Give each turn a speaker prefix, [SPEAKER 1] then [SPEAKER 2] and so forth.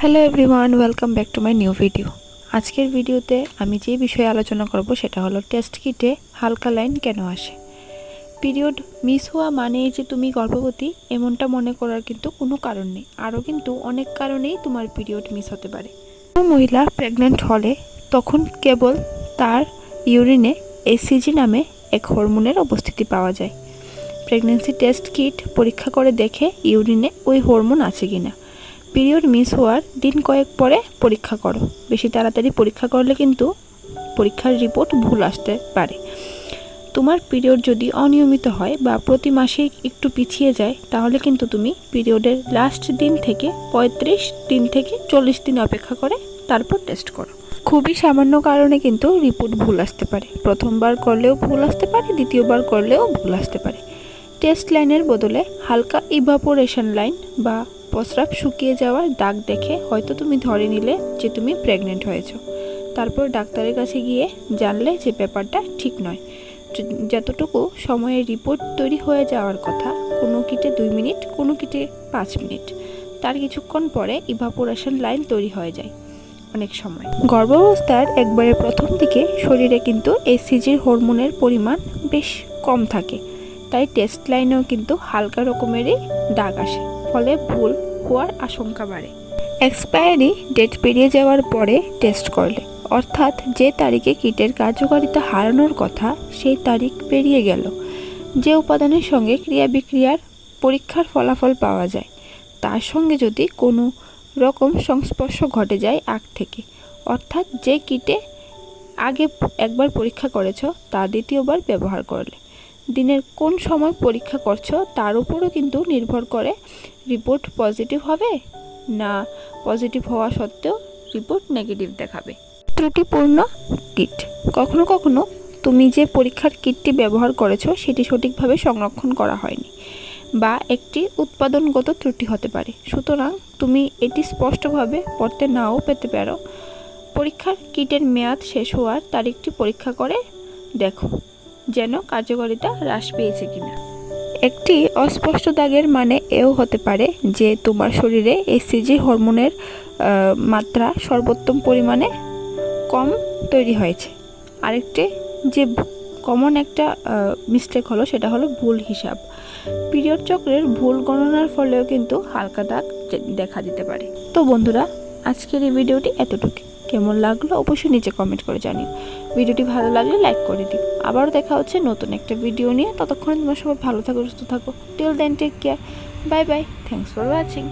[SPEAKER 1] Hello everyone welcome back to my new video আজকের ভিডিওতে আমি যে বিষয়ে আলোচনা করব সেটা হলো টেস্ট কিটে হালকা লাইন কেন আসে? পিরিয়ড মিস হওয়া মানেই যে তুমি গর্ভবতী, এমনটা মনে করার কিন্তু কোনো কারণ নেই। আরও কিন্তু অনেক কারণেই তোমার পিরিয়ড মিস হতে পারে। কোনো মহিলা প্রেগনেন্ট হলে তখন কেবল তার ইউরিনে এসিজি নামে এক হরমোনের উপস্থিতি পাওয়া যায়। প্রেগনেন্সি টেস্ট কিট পরীক্ষা করে দেখে ইউরিনে ওই হরমোন আছে কিনা। পিরিয়ড মিস হওয়ার দিন কয়েক পরে পরীক্ষা করো। বেশি তাড়াতাড়ি পরীক্ষা করলে কিন্তু পরীক্ষার রিপোর্ট ভুল আসতে পারে। তোমার পিরিয়ড যদি অনিয়মিত হয় বা প্রতি মাসেই একটু পিছিয়ে যায়, তাহলে কিন্তু তুমি পিরিয়ডের লাস্ট দিন থেকে পঁয়ত্রিশ দিন থেকে চল্লিশ দিন অপেক্ষা করে তারপর টেস্ট করো। খুবই সামান্য কারণে কিন্তু রিপোর্ট ভুল আসতে পারে। প্রথমবার করলেও ভুল আসতে পারে, দ্বিতীয়বার করলেও ভুল আসতে পারে। টেস্ট লাইনের বদলে হালকা ইভাপোরেশন লাইন বা প্রস্রাব শুকিয়ে যাওয়ার দাগ দেখে হয়তো তুমি ধরে নিলে যে তুমি প্রেগনেন্ট হয়েছো। তারপর ডাক্তারের কাছে গিয়ে জানলে যে ব্যাপারটা ঠিক নয়। যতটুকু সময়ে রিপোর্ট তৈরি হয়ে যাওয়ার কথা, কোনো কিটে দুই মিনিট, কোনো কিটে পাঁচ মিনিট। তার কিছুক্ষণ পরে ইভাপোরেশন লাইন তৈরি হয়ে যায় অনেক সময়। গর্ভাবস্থার একবারে প্রথম দিকে শরীরে কিন্তু এসিজির হরমোনের পরিমাণ বেশ কম থাকে। তাই টেস্ট লাইনেও কিন্তু হালকা রকমেরই দাগ আসে। ফলে ভুল হওয়ার আশঙ্কা বাড়ে। এক্সপায়ারি ডেট পেরিয়ে যাওয়ার পরে টেস্ট করলে। অর্থাৎ যে তারিখে কিটের কার্যকারিতা হারানোর কথা, সেই তারিখ পেরিয়ে গেল। যে উপাদানের সঙ্গে ক্রিয়া বিক্রিয়ার পরীক্ষার ফলাফল পাওয়া যায়, তার সঙ্গে যদি কোনো রকম সংস্পর্শ ঘটে যায় আগ থেকে। অর্থাৎ যে কিটে আগে একবার পরীক্ষা করেছ, তা দ্বিতীয়বার ব্যবহার করলে। দিনের কোন সময় পরীক্ষা করছ তার উপরও কিন্তু নির্ভর করে, রিপোর্ট পজিটিভ হবে না পজিটিভ হওয়া সত্ত্বেও রিপোর্ট নেগেটিভ দেখাবে। ত্রুটিপূর্ণ কিট। কখনো কখনো তুমি যে পরীক্ষার কিটটি ব্যবহার করেছ সেটি সঠিকভাবে সংরক্ষণ করা হয়নি বা একটি উৎপাদনগত ত্রুটি হতে পারে। সুতরাং তুমি এটি স্পষ্টভাবে পড়তে নাও পেতে পারো। পরীক্ষার কিটের মেয়াদ শেষ হওয়ার তারিখটি পরীক্ষা করে দেখো। যেন কার্যকারিতা হ্রাস পেয়েছে কিনা। একটি অস্পষ্ট দাগের মানে এও হতে পারে যে তোমার শরীরে এসিজি হরমোনের মাত্রা সর্বোত্তম পরিমাণে কম তৈরি হয়েছে। আরেকটি যে কমন একটা মিস্টেক হলো সেটা হলো ভুল হিসাব। পিরিয়ড চক্রের ভুল গণনার ফলেও কিন্তু হালকা দাগ দেখা দিতে পারে। তো বন্ধুরা, আজকের এই ভিডিওটি এতটুকু কেমন লাগল অবশ্যই নিচে কমেন্ট করে জানিও। ভিডিওটি ভালো লাগলে লাইক করে দিও। আবারও দেখা হচ্ছে নতুন একটা ভিডিও নিয়ে। ততক্ষণে তোমার সবাই ভালো থাকো, সুস্থ থাকো। Till then take care bye bye thanks for watching